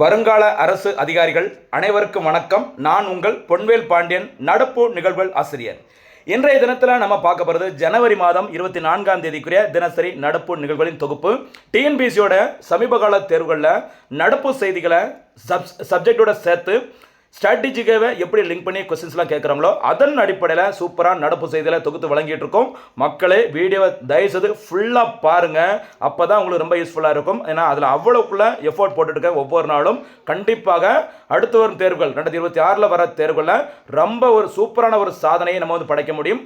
வருங்கால அரசு அதிகாரிகள் அனைவருக்கும் வணக்கம். நான் உங்கள் பொன்வேல் பாண்டியன் நடப்பு நிகழ்வுகள் ஆசிரியர். இன்றைய தினத்தில் நம்ம பார்க்க போகிறது ஜனவரி மாதம் இருபத்தி நான்காம் தேதிக்குரிய தினசரி நடப்பு நிகழ்வுகளின் தொகுப்பு. டிஎன்பிசியோட சமீபகால தேர்வுகளில் நடப்பு செய்திகளை சப் சப்ஜெக்டோட சேர்த்து ஸ்ட்ராட்டஜிக்காக எப்படி லிங்க் பண்ணி கொஸ்டின்ஸ்லாம் கேட்குறாங்களோ அதன் அடிப்படையில் சூப்பராக நடப்பு செய்தியில் தொகுத்து வழங்கிட்டு இருக்கோம். மக்களே வீடியோவை தயவுசெய்து ஃபுல்லாக பாருங்கள் அப்போ தான் உங்களுக்கு ரொம்ப யூஸ்ஃபுல்லாக இருக்கும். ஏன்னா அதில் அவ்வளோக்குள்ள எஃபோர்ட் போட்டுருக்க ஒவ்வொரு நாளும். கண்டிப்பாக அடுத்து வரும் தேர்வுகள் ரெண்டாயிரத்தி இருபத்தி ஆறில் வர தேர்வுகளில் ரொம்ப ஒரு சூப்பரான ஒரு சாதனையை நம்ம வந்து படைக்க முடியும்.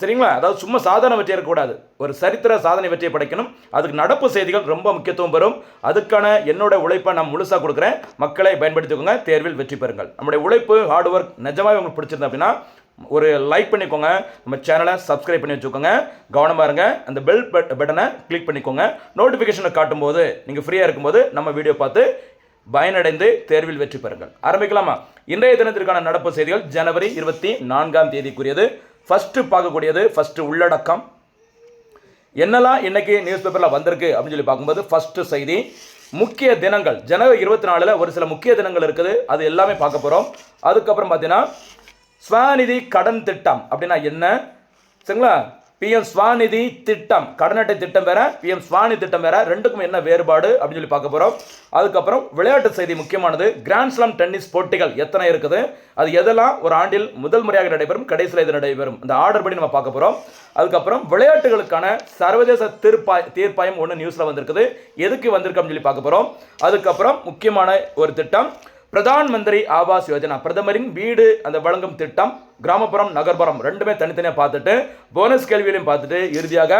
சரிங்களா? அதாவது சும்மா சாதனை வெற்றி இருக்கக்கூடாது ஒரு சரித்திர சாதனை வெற்றியை படைக்கணும். அதுக்கு நடப்பு செய்திகள் ரொம்ப முக்கியத்துவம் பெறும். அதுக்கான என்னோட உழைப்பை நான் முழுசாக கொடுக்குறேன். மக்களை பயன்படுத்திக்கோங்க. தேர்வில் வெற்றி பெறுங்கள். நம்முடைய உழைப்பு ஹார்ட் ஒர்க் நிஜமாக உங்களுக்கு பிடிச்சிருந்தா அப்படின்னா ஒரு லைக் பண்ணிக்கோங்க. நம்ம சேனலை சப்ஸ்கிரைப் பண்ணி வச்சுக்கோங்க. கவனமாக இருங்க. அந்த பெல் பட்டனை கிளிக் பண்ணிக்கோங்க. நோட்டிஃபிகேஷனை காட்டும்போது நீங்கள் ஃப்ரீயாக இருக்கும்போது நம்ம வீடியோ பார்த்து பயனடைந்து தேர்வில் வெற்றி பெறுங்கள். ஆரம்பிக்கலாமா? இன்றைய தினத்திற்கான நடப்பு செய்திகள் ஜனவரி இருபத்தி நான்காம் தேதிக்குரியது. ஃபஸ்ட்டு பார்க்கக்கூடியது ஃபஸ்ட்டு உள்ளடக்கம். என்னெல்லாம் இன்றைக்கி நியூஸ் பேப்பரில் வந்திருக்கு அப்படின்னு சொல்லி பார்க்கும்போது ஃபஸ்ட்டு செய்தி முக்கிய தினங்கள். ஜனவரி இருபத்தி நாலில் ஒரு சில முக்கிய தினங்கள் இருக்குது. அது எல்லாமே பார்க்க போகிறோம் அதுக்கப்புறம் பார்த்தீங்கன்னா ஸ்வநிதி கடன் திட்டம் அப்படின்னா என்ன? சரிங்களா? பிஎம் ஸ்வாநிதி திட்டம் கடனட்டை திட்டம் வேற பிஎம் ஸ்வாநிதி திட்டம் வேற ரெண்டுக்கும் என்ன வேறுபாடு அப்படின்னு சொல்லி பார்க்க போகிறோம் அதுக்கப்புறம் விளையாட்டு செய்தி முக்கியமானது கிராண்ட்ஸ்லாம் டென்னிஸ் போட்டிகள் எத்தனை இருக்குது அது எதெல்லாம் ஒரு ஆண்டில் முதல் முறையாக நடைபெறும் கடைசியில் இது நடைபெறும் இந்த ஆர்டர் படி நம்ம பார்க்க போகிறோம் அதுக்கப்புறம் விளையாட்டுகளுக்கான சர்வதேச தீர்ப்பாய் தீர்ப்பாயம் ஒன்று நியூஸில் வந்திருக்குது. எதுக்கு வந்திருக்கு அப்படின்னு சொல்லி பார்க்க போகிறோம் அதுக்கப்புறம் முக்கியமான ஒரு திட்டம் பிரதான் மந்திரி ஆவாஸ் யோஜனா பிரதமரின் வீடு அந்த வழங்கும் திட்டம் கிராமப்புறம் நகர்ப்புறம் ரெண்டுமே தனித்தனியாக பார்த்துட்டு போனஸ் கேள்வியிலையும் பார்த்துட்டு இறுதியாக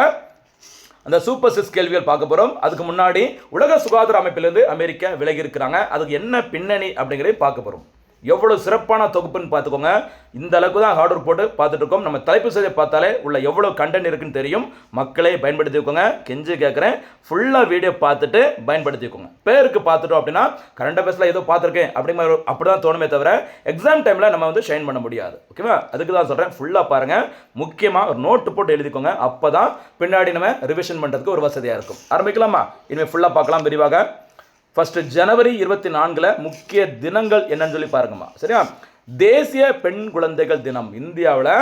அந்த சூப்பர் சிஸ் கேள்விகள் பார்க்க போகிறோம் அதுக்கு முன்னாடி உலக சுகாதார அமைப்பிலிருந்து அமெரிக்கா விலகி இருக்கிறாங்க. அதுக்கு என்ன பின்னணி அப்படிங்கிறதையும் பார்க்க போகிறோம் எவ்வளோ சிறப்பான தொகுப்புன்னு பார்த்துக்கோங்க. இந்த அளவுக்கு தான் ஹார்ட் ஒர்க் போட்டு பார்த்துட்டு இருக்கோம் நம்ம தலைப்பு செய்தியை பார்த்தாலே உள்ள எவ்வளோ கண்டென்ட் இருக்குன்னு தெரியும். மக்களே பயன்படுத்திக்கோங்க. கெஞ்சி கேட்குறேன் ஃபுல்லாக வீடியோ பார்த்துட்டு பயன்படுத்திக்கோங்க. பேருக்கு பார்த்துட்டோம் அப்படின்னா கரண்ட் அஃபேர்ஸில் ஏதோ பார்த்துருக்கேன் அப்படிங்கிற ஒரு- அப்படி தான் தோணுமே தவிர எக்ஸாம் டைமில் நம்ம வந்து ஷைன் பண்ண முடியாது. ஓகேவா அதுக்கு தான் சொல்கிறேன் ஃபுல்லாக பாருங்கள் முக்கியமாக ஒரு நோட்டு போட்டு எழுதிக்கோங்க. அப்போ தான் பின்னாடி நம்ம ரிவிஷன் பண்ணுறதுக்கு ஒரு வசதியாக இருக்கும். ஆரம்பிக்கலாமா? இனிமேல் ஃபுல்லாக பார்க்கலாம். விரிவாக. ஃபஸ்ட்டு ஜனவரி இருபத்தி நான்கில் முக்கிய தினங்கள் என்னன்னு சொல்லி பாருங்கம்மா. சரியா? தேசிய பெண் குழந்தைகள் தினம். இந்தியாவில்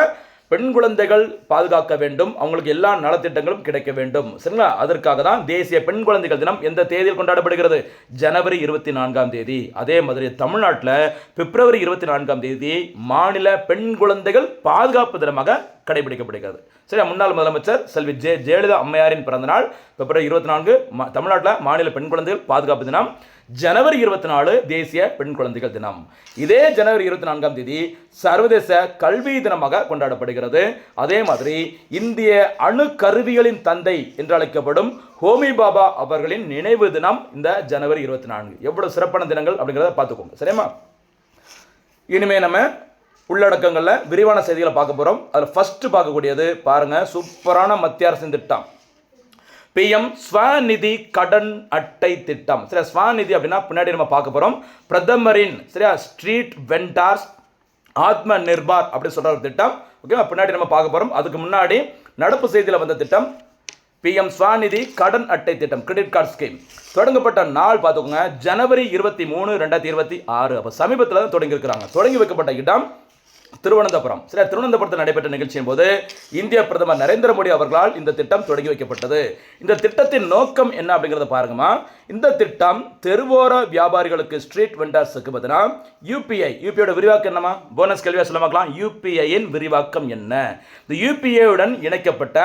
பெண் குழந்தைகள் பாதுகாக்க வேண்டும். அவங்களுக்கு எல்லா நலத்திட்டங்களும் கிடைக்க வேண்டும். சரிங்களா? அதற்காக தான் தேசிய பெண் குழந்தைகள் தினம் எந்த தேதியில் கொண்டாடப்படுகிறது? ஜனவரி இருபத்தி நான்காம் தேதி. அதே மாதிரி தமிழ்நாட்டில் பிப்ரவரி இருபத்தி நான்காம் தேதி மாநில பெண் குழந்தைகள் பாதுகாப்பு தினமாக கடைபிடிக்கப்படுகிறது. சரி முன்னாள் முதலமைச்சர் செல்வி ஜெ ஜெயலலிதா அம்மையாரின் பிறந்தநாள் பிப்ரவரி இருபத்தி நான்கு தமிழ்நாட்டில் மாநில பெண் குழந்தைகள் பாதுகாப்பு தினம். ஜனவரி இருபத்தி நாலு தேசிய பெண் குழந்தைகள் தினம். இதே ஜனவரி இருபத்தி நான்காம் தேதி சர்வதேச கல்வி தினமாக கொண்டாடப்படுகிறது. அதே மாதிரி இந்திய அணு கருவிகளின் தந்தை என்று அழைக்கப்படும் ஹோமி பாபா அவர்களின் நினைவு தினம் இந்த ஜனவரி இருபத்தி நான்கு எவ்வளவு சிறப்பான தினங்கள் அப்படிங்கிறத பார்த்துக்கோங்க. சரியாம்மா இனிமே நம்ம உள்ளடக்கங்களில் விரிவான செய்திகளை பார்க்க போகிறோம் அதில் ஃபஸ்ட்டு பார்க்கக்கூடியது பாருங்க சூப்பரான மத்திய அரசின் திட்டம். பிஎம் ஸ்வநிதி கடன் அட்டை திட்டம். சரியா ஸ்வநிதி அப்படின்னா பின்னாடி நம்ம பார்க்க போகிறோம் பிரதமரின் சரியா ஸ்ட்ரீட் வெண்டார்ஸ் ஆத்ம நிர்பார் அப்படின்னு சொல்கிற ஒரு திட்டம். ஓகேவா? பின்னாடி நம்ம பார்க்க போகிறோம் அதுக்கு முன்னாடி நடப்பு செய்தியில் வந்த திட்டம் பிஎம் ஸ்வாநிதி கடன் அட்டை திட்டம் கிரெடிட் கார்டு ஸ்கீம். தொடங்கப்பட்ட நாள் பார்த்துக்கோங்க. ஜனவரி இருபத்தி மூணு ரெண்டாயிரத்தி இருபத்தி ஆறு. அப்போ சமீபத்தில் தான் தொடங்கியிருக்கிறாங்க. தொடங்கி வைக்கப்பட்ட இடம் திருவனந்தபுரம். சில திருவனந்தபுரத்தில் நடைபெற்ற நிகழ்ச்சியின் போது இந்திய பிரதமர் நரேந்திர மோடி அவர்களால் இந்த திட்டம் தொடங்கி வைக்கப்பட்டது. இந்த திட்டத்தின் நோக்கம் என்ன அப்படிங்கிறத பாருங்கம்மா. இந்த திட்டம் தெருவோர வியாபாரிகளுக்கு ஸ்ட்ரீட் வெண்டர்ஸுக்கு பதிலாக யூபிஐ யூபிஐயோட விரிவாக்கம் என்னமா போனஸ் கேள்வியாக சொல்ல பார்க்கலாம். யூபிஐயின் விரிவாக்கம் என்ன? இந்த யூபிஐயுடன் இணைக்கப்பட்ட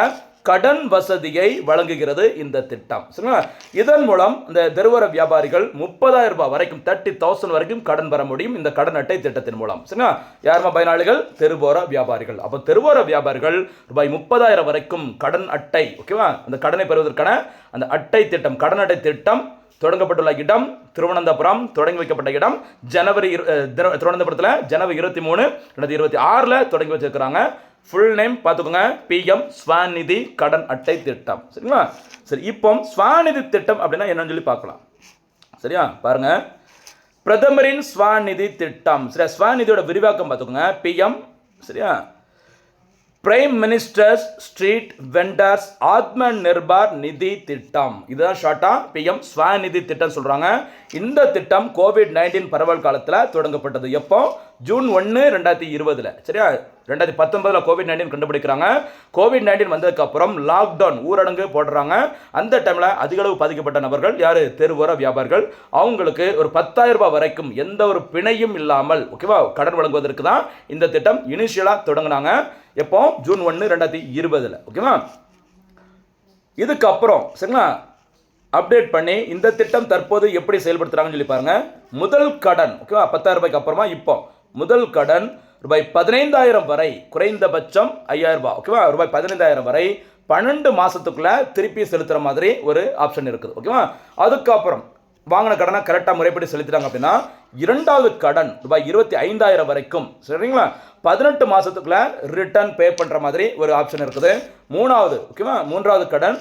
கடன் வசதியை வழங்குகிறது இந்த திட்டம். சரிங்களா? இதன் மூலம் இந்த தெருவர வியாபாரிகள் முப்பதாயிரம் ரூபாய் வரைக்கும் தேர்ட்டி தௌசண்ட் வரைக்கும் கடன் பெற முடியும் இந்த கடன் அட்டை திட்டத்தின் மூலம். சரிங்களா? யாருமா பயனாளிகள் தெருவோர வியாபாரிகள். அப்போ தெருவோர வியாபாரிகள் ரூபாய் முப்பதாயிரம் வரைக்கும் கடன் அட்டை ஓகேவா அந்த கடனை பெறுவதற்கான அந்த அட்டை திட்டம் கடன் அட்டை திட்டம் தொடங்கப்பட்டுள்ள இடம் திருவனந்தபுரம் தொடங்கி வைக்கப்பட்ட இடம் ஜனவரி இரு- திருவனந்தபுரத்தில் ஜனவரி இருபத்தி மூணு ரெண்டாயிரத்தி இருபத்தி ஆறில் தொடங்கி வச்சிருக்கிறாங்க. ஃபுல் நேம் பார்த்துக்கோங்க பிஎம் ஸ்வாநிதி கடன் அட்டை திட்டம் சரிங்களா? சரி இப்போ ஸ்வாநிதி திட்டம் அப்படின்னா என்னன்னு சொல்லி பார்க்கலாம். சரியா? பாருங்க. பிரதமரின் ஸ்வாநிதி திட்டம் சரியா? ஸ்வாநிதியோட விரிவாக்கம் பார்த்துக்கோங்க பிஎம் சரியா? Prime ministers street vendors Atma Nirbhar நிதி திட்டம் இதுதான் ஷார்ட்டாக பிஎம் ஸ்வநிதி திட்டம் சொல்கிறாங்க இந்த திட்டம் கோவிட் நைன்டீன் பரவல் காலத்தில் தொடங்கப்பட்டது. எப்போ? ஜூன் ஒன்று ரெண்டாயிரத்தி இருபதில். சரியா? ரெண்டாயிரத்தி பத்தொன்பதில் கோவிட் நைன்டீன் கண்டுபிடிக்கிறாங்க. கோவிட் நைன்டீன் வந்ததுக்கப்புறம் லாக்டவுன் ஊரடங்கு போடுறாங்க. அந்த டைமில் அதிகளவு பாதிக்கப்பட்ட நபர்கள் யார்? தெருவோர வியாபாரிகள். அவங்களுக்கு ஒரு பத்தாயிரம் ரூபாய் வரைக்கும் எந்த ஒரு பிணையும் இல்லாமல் ஓகேவா கடன் வழங்குவதற்கு தான் இந்த திட்டம் இனிஷியலாக தொடங்கினாங்க. எப்போ? ஜூன் ஒன்று ரெண்டாயிரத்தி இருபதில். ஓகேவா இதுக்கப்புறம் சரிங்களா? அப்டேட் பண்ணி இந்த திட்டம் தற்போது எப்படி செயல்படுத்துறாங்கன்னு சொல்லி பாருங்கள் முதல் கடன் ஓகேவா பத்தாயிரம் ரூபாய்க்கு அப்புறமா இப்போ முதல் கடன் ரூபாய் பதினைந்தாயிரம் வரை குறைந்தபட்சம் ஐயாயிரம் ரூபாய். ஓகேவா ரூபாய் பதினைந்தாயிரம் வரை பன்னெண்டு மாதத்துக்குள்ளே திருப்பி செலுத்துகிற மாதிரி ஒரு ஆப்ஷன் இருக்குது. ஓகேவா அதுக்கப்புறம் வாங்கின கடனை கரெக்டாக முறைப்படி செலுத்திட்டாங்க அப்படின்னா இரண்டாவது கடன் ரூபாய் இருபத்தி ஐந்தாயிரம் வரைக்கும் சரிங்களா? பதினெட்டு மாதத்துக்குள்ளே ரிட்டர்ன் பே பண்ணுற மாதிரி ஒரு ஆப்ஷன் இருக்குது. மூணாவது ஓகேவா மூன்றாவது கடன்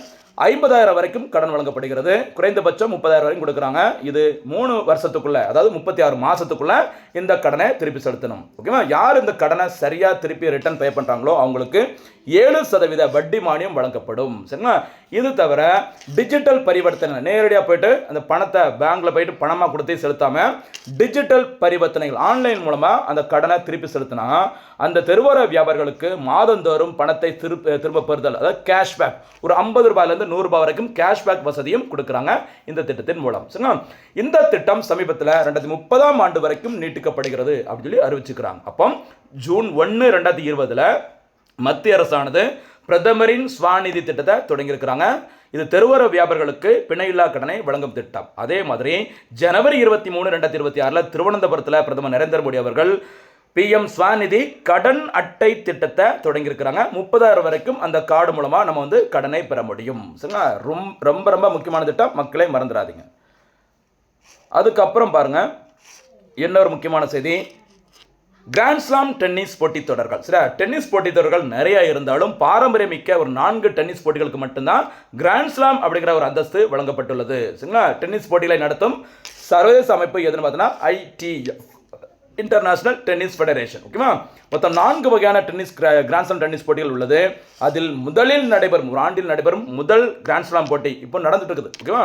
ஐம்பதாயிரம் வரைக்கும் கடன் வழங்கப்படுகிறது. குறைந்தபட்சம் முப்பதாயிரம் வரைக்கும் கொடுக்குறாங்க. இது மூணு வருஷத்துக்குள்ள அதாவது முப்பத்தி ஆறு மாதத்துக்குள்ளே இந்த கடனை திருப்பி செலுத்தணும். ஓகேவா? யார் இந்த கடனை சரியாக திருப்பி ரிட்டர்ன் பே பண்ணுறாங்களோ அவங்களுக்கு ஏழு சதவீத வட்டி மானியம் வழங்கப்படும். சரிங்களா? இது தவிர டிஜிட்டல் பரிவர்த்தனை நேரடியாக போயிட்டு அந்த பணத்தை பேங்க்கில் போயிட்டு பணமாக கொடுத்து செலுத்தாமல் டிஜிட்டல் பரிவர்த்தனைகள் ஆன்லைன் மூலமாக அந்த கடனை திருப்பி செலுத்தினா அந்த தெருவோர வியாபாரிகளுக்கு மாதந்தோறும் பணத்தை திருப்ப திரும்ப பெறுதல் அதாவது கேஷ்பேக் ஒரு ஐம்பது ரூபாயிலேருந்து நூறுரூபா வரைக்கும் கேஷ்பேக் வசதியும் கொடுக்குறாங்க இந்த திட்டத்தின் மூலம். சரிங்களா? இந்த திட்டம் சமீபத்தில் ரெண்டாயிரத்தி முப்பதாம் ஆண்டு வரைக்கும் நீட்டிக்கப்படுகிறது அப்படின்னு சொல்லி அறிவிச்சுக்கிறாங்க. அப்போ ஜூன் ஒன்று ரெண்டாயிரத்தி இருபதில் மத்திய அரசானது பிரதமரின் ஸ்வாநிதி திட்டத்தை தொடங்கியிருக்கிறாங்க. இது தெருவோர வியாபாரிகளுக்கு பிணையில்லா கடனை வழங்கும் திட்டம். அதே மாதிரி ஜனவரி இருபத்தி மூணு ரெண்டாயிரத்தி இருபத்தி ஆறில் திருவனந்தபுரத்தில் பிரதமர் நரேந்திர மோடி அவர்கள் பிஎம் ஸ்வாநிதி கடன் அட்டை திட்டத்தை தொடங்கியிருக்கிறாங்க. முப்பதாயிரம் வரைக்கும் அந்த கார்டு மூலமாக நம்ம வந்து கடனை பெற முடியும். சரிங்களா? ரொம்ப ரொம்ப ரொம்ப முக்கியமான திட்டம். மக்களே மறந்துடாதீங்க. அதுக்கப்புறம் பாருங்க. இன்னொரு முக்கியமான செய்தி. கிராண்ட்ஸ்லாம் டென்னிஸ் போட்டித் தொடர்கள். சரியா டென்னிஸ் போட்டித் தொடர்கள் நிறைய இருந்தாலும் பாரம்பரியமிக்க ஒரு நான்கு டென்னிஸ் போட்டிகளுக்கு மட்டும்தான் கிராண்ட்ஸ்லாம் அப்படிங்கிற ஒரு அந்தஸ்து வழங்கப்பட்டுள்ளது. சரிங்களா? டென்னிஸ் போட்டிகளை நடத்தும் சர்வதேச அமைப்பு எதுன்னு பார்த்தோன்னா ஐடிஎஃப் இன்டர்நேஷனல் டென்னிஸ் ஃபெடரேஷன் ஓகேவா மொத்தம் நான்கு வகையான டென்னிஸ் கிராண்ட்ஸ்லாம் டென்னிஸ் போட்டிகள் உள்ளது. அதில் முதலில் நடைபெறும் ஒரு ஆண்டில் நடைபெறும் முதல் கிராண்ட்ஸ்லாம் போட்டி இப்போ நடந்துட்டு இருக்குது. ஓகேவா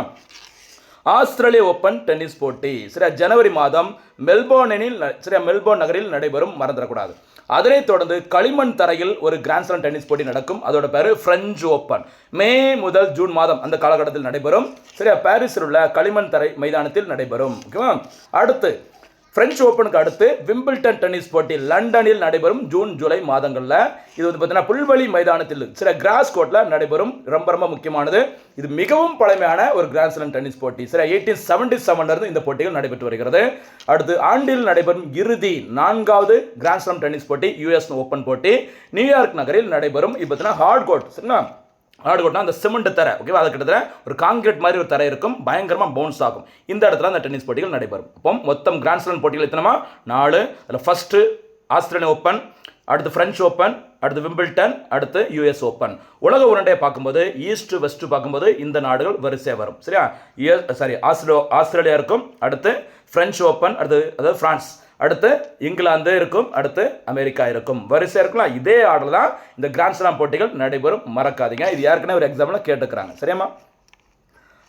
ஆஸ்திரேலிய ஓப்பன் டென்னிஸ் போட்டி. சரியா ஜனவரி மாதம் மெல்போர்னில் சரியா மெல்போர்ன் நகரில் நடைபெறும் மறந்துடக்கூடாது. அதனைத் தொடர்ந்து களிமண் தரையில் ஒரு கிராண்ட்ஸ்லாம் டென்னிஸ் போட்டி நடக்கும். அதோட பேர் பிரெஞ்சு ஓப்பன் மே முதல் ஜூன் மாதம் அந்த காலகட்டத்தில் நடைபெறும். சரியா பாரிஸில் உள்ள களிமண் தரை மைதானத்தில் நடைபெறும். ஓகேவா? அடுத்து பிரெஞ்சு ஓப்பனுக்கு அடுத்து விம்பிள்டன் டென்னிஸ் போட்டி லண்டனில் நடைபெறும் ஜூன் ஜூலை மாதங்களில். இது வந்து பார்த்தீங்கன்னா புல்வெளி மைதானத்தில் சில கிராஸ் கோர்ட்டில் நடைபெறும். ரொம்ப ரொம்ப முக்கியமானது. இது மிகவும் பழமையான ஒரு கிராண்ட்ஸ்லாம் டென்னிஸ் போட்டி. சில எயிட்டீன் செவன்டி செவன்லேருந்து இந்த போட்டிகள் நடைபெற்று வருகிறது. அடுத்து ஆண்டில் நடைபெறும் இறுதி நான்காவது கிராண்ட்ஸ்லாம் டென்னிஸ் போட்டி யூஎஸ் ஓப்பன் போட்டி. நியூயார்க் நகரில் நடைபெறும். இது பார்த்தீங்கன்னா ஹார்ட் கோர்ட் சரிங்களா? ஹார்ட் கொட்டினா அந்த சிமெண்ட் தரை ஓகேவா அது கிட்டத்தட்ட ஒரு காங்கிரீட் மாதிரி ஒரு தரை இருக்கும். பயங்கரமாக பவுன்ஸ் ஆகும். இந்த இடத்துல அந்த டென்னிஸ் போட்டிகள் நடைபெறும். அப்போ மொத்தம் கிராண்ட் ஸ்லாம் போட்டிகள் எத்தனைமா? நாலு. அதில் ஃபர்ஸ்ட்டு ஆஸ்திரேலியன் ஓப்பன் அடுத்து ஃப்ரெஞ்ச் ஓப்பன் அடுத்து விம்பிள்டன் அடுத்து யூஎஸ் ஓப்பன் உலக உருண்டையை பார்க்கும்போது ஈஸ்ட் வெஸ்ட் பார்க்கும்போது இந்த நாடுகள் வரிசையாக வரும். சரியா? யூஎஸ் சாரி ஆஸ்திரோ ஆஸ்திரேலியா இருக்கும். அடுத்து ஃப்ரெஞ்ச் ஓப்பன் அடுத்து அதாவது ஃப்ரான்ஸ் அடுத்து இங்கிலாந்து இருக்கும் அடுத்து அமெரிக்கா இருக்கும். வரிசையாக இருக்கலாம். இதே ஆர்டர் தான் இந்த கிராண்ட்ஸ்லாம் போட்டிகள் நடைபெறும். மறக்காதீங்க. இது ஏற்கனவே ஒரு எக்ஸாம்பிளாக கேட்டுக்கிறாங்க. சரியாம்மா?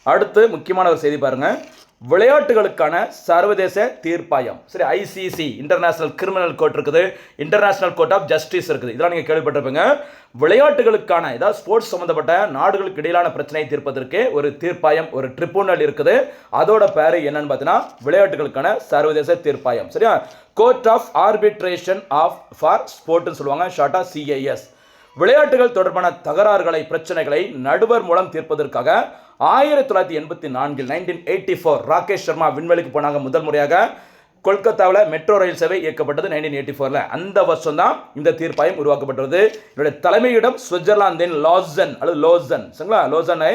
அடுத்து முக்கியமான ஒரு செய்தி பாருங்கள் விளையாட்டுகளுக்கான சர்வதேச தீர்ப்பாயம். சரி ஐசிசி இன்டர்நேஷனல் கிரிமினல் கோர்ட் இருக்குது. இன்டர்நேஷனல் கோர்ட் ஆஃப் ஜஸ்டிஸ் இருக்குது. இதெல்லாம் நீங்கள் கேள்விப்பட்டிருப்பீங்க. விளையாட்டுகளுக்கான ஏதாவது ஸ்போர்ட்ஸ் சம்மந்தப்பட்ட நாடுகளுக்கு இடையிலான பிரச்சனையை தீர்ப்பதற்கு ஒரு தீர்ப்பாயம் ஒரு ட்ரிபுனல் இருக்குது. அதோட பேர் என்னன்னு பார்த்தீங்கன்னா விளையாட்டுகளுக்கான சர்வதேச தீர்ப்பாயம். சரியா? Court of Arbitration of for ஸ்போர்ட்னு சொல்லுவாங்க. ஷார்ட்டா சிஐஎஸ் விளையாட்டுகள் தொடர்பான தகராறுகளை பிரச்சனைகளை நடுவர் மூலம் தீர்ப்பதற்காக ஆயிரத்தி தொள்ளாயிரத்தி எண்பத்தி நான்கில் nineteen eighty four Rakesh Sharma விண்வெளிக்கு போனாங்க. முதல் முறையாக கொல்கத்தாவில் மெட்ரோ ரயில் சேவை இயக்கப்பட்டது நைன்டீன் எயிட்டி ஃபோரில் அந்த வருஷம் தான் இந்த தீர்ப்பாயம் உருவாக்கப்பட்டது இதனுடைய தலைமையிடம் சுவிட்சர்லாந்தின் லாசன் அல்லது லோசன் சரிங்களா? லோசனை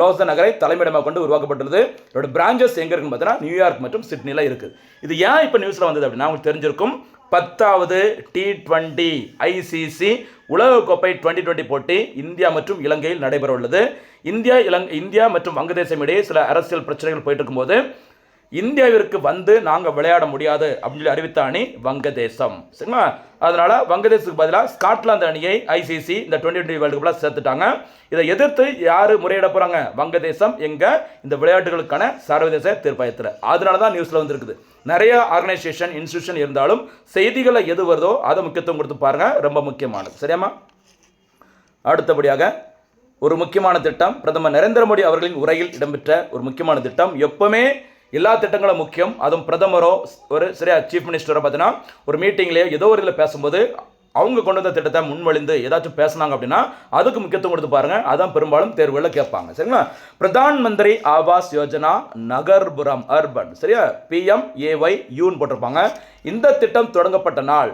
லோசன் நகரை தலைமையிடமாக கொண்டு உருவாக்கப்பட்டுள்ளது. இதோட பிரான்ச்சஸ் எங்கே இருக்குன்னு பார்த்தீங்கன்னா நியூயார்க் மற்றும் சிட்னியில் இருக்குது இது ஏன் இப்போ நியூஸில் வந்தது அப்படின்னா உங்களுக்கு தெரிஞ்சிருக்கும். பத்தாவது டி டுவெண்ட்டி ஐசிசி உலகக்கோப்பை டுவெண்ட்டி டுவெண்ட்டி போட்டி இந்தியா மற்றும் இலங்கையில் நடைபெற உள்ளது இந்தியா இலங் இந்தியா மற்றும் வங்கதேசம் இடையே சில அரசியல் பிரச்சனைகள் போயிட்டு இருக்கும்போது இந்தியாவிற்கு வந்து நாங்கள் விளையாட முடியாது அப்படின்னு சொல்லி அறிவித்த அணி வங்கதேசம். சரிங்களா? அதனால வங்கதேசத்துக்கு பதிலாக ஸ்காட்லாந்து அணியை ஐசிசி இந்த டுவெண்ட்டி டுவெண்ட்டி வேர்ல்டு கப்பில் சேர்த்துட்டாங்க. இதை எதிர்த்து யார் முறையிட போகிறாங்க வங்கதேசம். எங்கே? இந்த விளையாட்டுகளுக்கான சர்வதேச தீர்ப்பாயத்தில். அதனால தான் நியூஸில் வந்துருக்குது. நிறைய ஆர்கனைசேஷன் இன்ஸ்டியூஷன் இருந்தாலும் செய்திகளை எது வருதோ அதை முக்கியத்துவம் கொடுத்து பாருங்க. ரொம்ப முக்கியமானது. சரியாமா அடுத்தபடியாக ஒரு முக்கியமான திட்டம். பிரதமர் நரேந்திர மோடி அவர்களின் உரையில் இடம்பெற்ற ஒரு முக்கியமான திட்டம். எப்பவுமே எல்லா திட்டங்களும் முக்கியம். அதுவும் பிரதமரோ ஒரு சரியா சீஃப் மினிஸ்டரோ பார்த்தீங்கன்னா ஒரு மீட்டிங்லேயோ ஏதோ ஒரு இதில் பேசும்போது அவங்க கொண்டு வந்த திட்டத்தை முன்வழிந்து ஏதாச்சும் பேசுனாங்க அப்படின்னா அதுக்கு முக்கியத்துவம் கொடுத்து பாருங்க. அதான் பெரும்பாலும் தேர்வுகளில் கேட்பாங்க. சரிங்களா? பிரதான் மந்திரி ஆவாஸ் யோஜனா நகர்புறம் அர்பன் சரியா? பிஎம் ஏஒய் யூன்னு போட்டிருப்பாங்க. இந்த திட்டம் தொடங்கப்பட்ட நாள்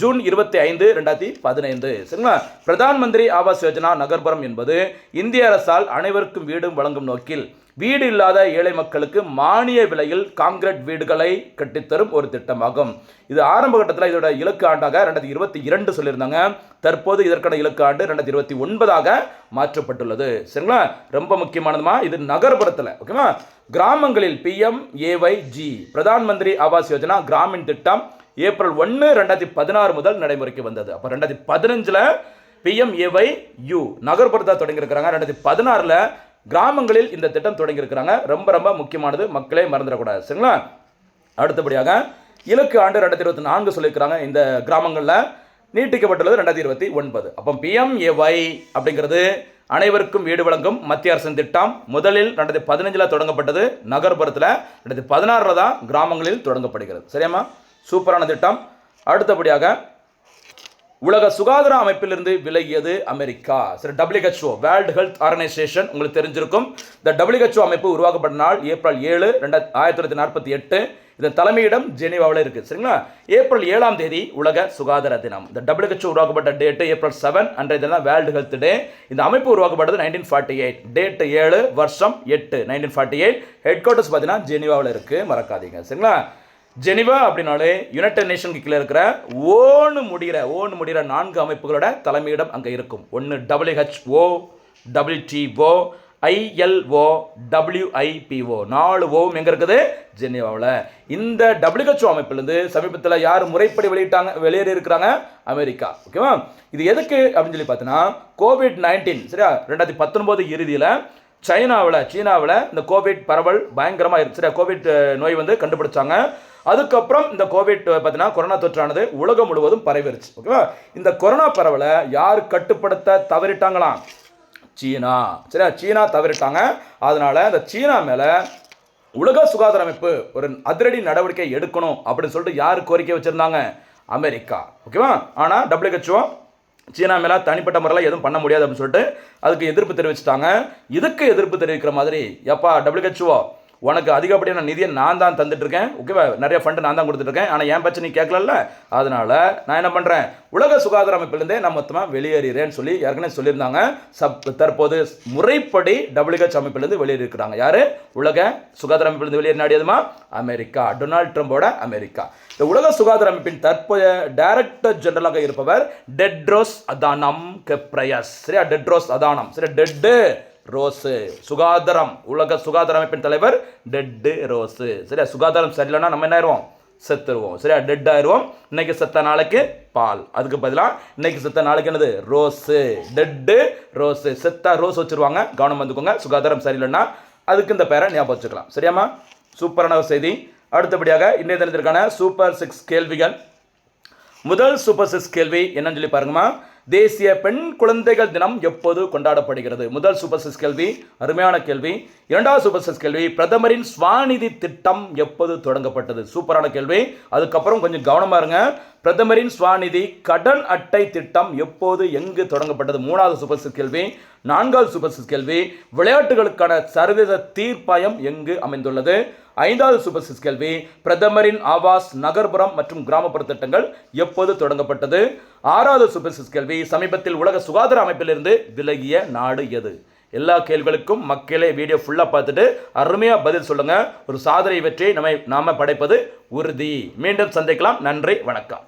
ஜூன் இருபத்தி ஐந்து ரெண்டாயிரத்தி பதினைந்து. சரிங்களா? பிரதான் மந்திரி ஆவாஸ் யோஜனா நகர்புறம் என்பது இந்திய அரசால் அனைவருக்கும் வீடும் வழங்கும் நோக்கில் வீடு இல்லாத ஏழை மக்களுக்கு மானிய விலையில் காங்கிரீட் வீடுகளை கட்டித்தரும் ஒரு திட்டமாகும். இது ஆரம்ப கட்டத்தில் இதோட இலக்கு ஆண்டாக ரெண்டாயிரத்தி இருபத்தி இரண்டு சொல்லியிருந்தாங்க. தற்போது இதற்கான இலக்கு ஆண்டு ரெண்டாயிரத்தி இருபத்தி ஒன்பதாக மாற்றப்பட்டுள்ளது. சரிங்களா? ரொம்ப முக்கியமானதுமா இது நகர்ப்புறத்தில் ஓகேவா? கிராமங்களில் பிஎம் ஏஒய்ஜி பிரதான் மந்திரி ஆவாஸ் யோஜனா கிராமின் திட்டம் ஏப்ரல் ஒன்று ரெண்டாயிரத்தி பதினாறு முதல் நடைமுறைக்கு வந்தது. அப்போ ரெண்டாயிரத்தி பதினஞ்சில் பிஎம்ஏவை யூ நகர்ப்புறத்தை தொடங்கியிருக்கிறாங்க. ரெண்டாயிரத்தி பதினாறில் கிராமங்களில் இந்த திட்டம் தொடங்கியிருக்கிறாங்க. ரொம்ப ரொம்ப முக்கியமானது. மக்களே மறந்துடக்கூடாது. சரிங்களா? அடுத்தபடியாக இலக்கு ஆண்டு ரெண்டாயிரத்தி இருபத்தி நான்கு சொல்லியிருக்கிறாங்க இந்த கிராமங்களில். நீட்டிக்கப்பட்டுள்ளது ரெண்டாயிரத்தி இருபத்தி ஒன்பது. அப்போ பிஎம்ஏஒய் அப்படிங்கிறது அனைவருக்கும் வீடு வழங்கும் மத்திய அரசின் திட்டம். முதலில் ரெண்டாயிரத்தி பதினஞ்சில் தொடங்கப்பட்டது. நகர்ப்புறத்தில் ரெண்டாயிரத்தி பதினாறில் தான் கிராமங்களில் தொடங்கப்படுகிறது. சரியாம்மா? சூப்பரான திட்டம். அடுத்தபடியாக உலக சுகாதார அமைப்பிலிருந்து விலகியது அமெரிக்கா. சரி டபிள்யூஹெச்ஓ வேர்ல்டு ஹெல்த் ஆர்கனைசேஷன் உங்களுக்கு தெரிஞ்சிருக்கும். இந்த டபிள்யூஹெச்ஓ அமைப்பு உருவாக்கப்பட்ட நாள் ஏப்ரல் ஏழு ரெண்டாயிரத்தி ஆயிரத்தி தொள்ளாயிரத்தி நாற்பத்தி எட்டு. இதன் தலைமையிடம் ஜெனீவாவில் இருக்குது சரிங்களா? ஏப்ரல் ஏழாம் தேதி உலக சுகாதார தினம். இந்த டபிள்யூஹெச்ஓ உருவாக்கப்பட்ட டேட்டு ஏப்ரல் செவன் அன்றைய தினம் வேர்ல்டு ஹெல்த் டே இந்த அமைப்பு உருவாக்கப்பட்டது நைன்டீன் ஃபார்ட்டி எயிட் டேட்டு ஏழு வருஷம் எட்டு nineteen forty eight headquarters பார்த்தீங்கன்னா ஜெனீவாவில் இருக்குது மறக்காதீங்க. சரிங்களா? ஜெனிவா அப்படின்னாலே யுனைடெட் நேஷனுக்கு கீழே இருக்கிற ஓன்னு முடிகிற ஓன்னு முடிகிற நான்கு அமைப்புகளோட தலைமையிடம் அங்கே இருக்கும். ஒன்று டபிள்யூஹெச்ஓ டபிள்யூடிஓ ஐஎல்ஓ டபிள்யூஐபிஓ நாலு ஓவும் எங்கே இருக்குது? ஜெனிவாவில். இந்த டபிள்யூஹெச்ஓ அமைப்பிலிருந்து சமீபத்தில் யார் முறைப்படி வெளியிட்டாங்க வெளியேறி இருக்கிறாங்க? அமெரிக்கா. ஓகேவா இது எதுக்கு அப்படின்னு சொல்லி பார்த்தீங்கன்னா கோவிட் நைன்டீன் சரியா? ரெண்டாயிரத்தி பத்தொன்பது இறுதியில் சைனாவில் சீனாவில் இந்த கோவிட் பரவல் பயங்கரமாக இருக்கு சரியா? கோவிட் நோய் வந்து கண்டுபிடிச்சாங்க. அதுக்கப்புறம் இந்த கோவிட் பார்த்தீங்கன்னா கொரோனா தொற்றானது உலகம் முழுவதும் பரவிருச்சு. ஓகேவா? இந்த கொரோனா பரவலை யார் கட்டுப்படுத்த தவறிட்டாங்களாம்? சீனா. சரியா? சீனா தவறிட்டாங்க. அதனால இந்த சீனா மேலே உலக சுகாதார அமைப்பு ஒரு அதிரடி நடவடிக்கை எடுக்கணும் அப்படின்னு சொல்லிட்டு யார் கோரிக்கை வச்சுருந்தாங்க? அமெரிக்கா. ஓகேவா? ஆனால் டபிள்யூஹெச்ஓ சீனா மேலே தனிப்பட்ட முறையில் எதுவும் பண்ண முடியாது அப்படின்னு சொல்லிட்டு அதுக்கு எதிர்ப்பு தெரிவிச்சிட்டாங்க. இதுக்கு எதிர்ப்பு தெரிவிக்கிற மாதிரி எப்பா டபிள்யூஹெச்ஓ உனக்கு அதிகப்படியான நிதியை நான் தான் தந்துட்டுருக்கேன். ஓகேவா நிறைய ஃபண்டு நான் தான் கொடுத்துட்ருக்கேன் ஆனால் என் பிரச்சனை நீ கேட்கலல்ல? அதனால் நான் என்ன பண்ணுறேன் உலக சுகாதார அமைப்பிலிருந்தே நான் மொத்தமாக வெளியேறுகிறேன்னு சொல்லி ஏற்கனவே சொல்லியிருந்தாங்க. சப் தற்போது முறைப்படி டபிள்யூஹெச் அமைப்பிலேருந்து வெளியேறிருக்கிறாங்க யார்? உலக சுகாதார அமைப்பிலேருந்து வெளியேறினாடியதுமா? அமெரிக்கா. டொனால்ட் ட்ரம்போட அமெரிக்கா. இந்த உலக சுகாதார அமைப்பின் தற்போதைய டைரக்டர் ஜெனரலாக இருப்பவர் டெட்ரோஸ் அதானம் கெப்ரயஸ். சரியா? Tedros Adhanom. சரி டெட்டு. ரோஸு. சுகாதாரம். உலக சுகாதார அமைப்பின் தலைவர் டெட்டு ரோஸு. சரியா? சுகாதாரம் சரியில்லைன்னா நம்ம என்ன ஆயிடுவோம் செத்துருவோம். சரியா? டெட் ஆயிடுவோம் இன்னைக்கு செத்த நாளைக்கு பால். அதுக்கு பதிலாக இன்னைக்கு செத்த நாளைக்கு என்னது? ரோஸு. Dead rose. செத்தா ரோஸ் வச்சிருவாங்க. கவனம் வந்துக்கோங்க. சுகாதாரம் சரியில்லைன்னா அதுக்கு இந்த பேரை ஞாபகம் வச்சுக்கலாம். சரியாம்மா? சூப்பரான செய்தி. அடுத்தபடியாக இன்றைய தினத்திற்கான சூப்பர் சிக்ஸ் கேள்விகள். முதல் சூப்பர் சிக்ஸ் கேள்வி என்னன்னு சொல்லி பாருங்கம்மா. தேசிய பெண் குழந்தைகள் தினம் எப்போது கொண்டாடப்படுகிறது? முதல் சூப்பர் கேள்வி அருமையான கேள்வி. இரண்டாவது சூப்பர் கேள்வி பிரதமரின் ஸ்வாநிதி திட்டம் எப்போது தொடங்கப்பட்டது? சூப்பரான கேள்வி. அதுக்கப்புறம் கொஞ்சம் கவனமாக இருங்க. பிரதமரின் ஸ்வாநிதி கடன் அட்டை திட்டம் எப்போது எங்கு தொடங்கப்பட்டது? மூணாவது சூப்பர் கேள்வி. நான்காவது சூப்பர் கேள்வி விளையாட்டுகளுக்கான சர்வதேச தீர்ப்பாயம் எங்கு அமைந்துள்ளது? ஐந்தாவது சூப்பர் கேள்வி பிரதமரின் ஆவாஸ் நகர்ப்புறம் மற்றும் கிராமப்புற திட்டங்கள் எப்போது தொடங்கப்பட்டது? ஆறாவது சூப்பர் கேள்வி சமீபத்தில் உலக சுகாதார அமைப்பிலிருந்து விலகிய நாடு எது? எல்லா கேள்விகளுக்கும் மக்களே வீடியோ ஃபுல்லாக பார்த்துட்டு அருமையாக பதில் சொல்லுங்கள் ஒரு சாதனை வெற்றியை நம்ம நாம் படைப்பது உறுதி. மீண்டும் சந்திக்கலாம். நன்றி வணக்கம்.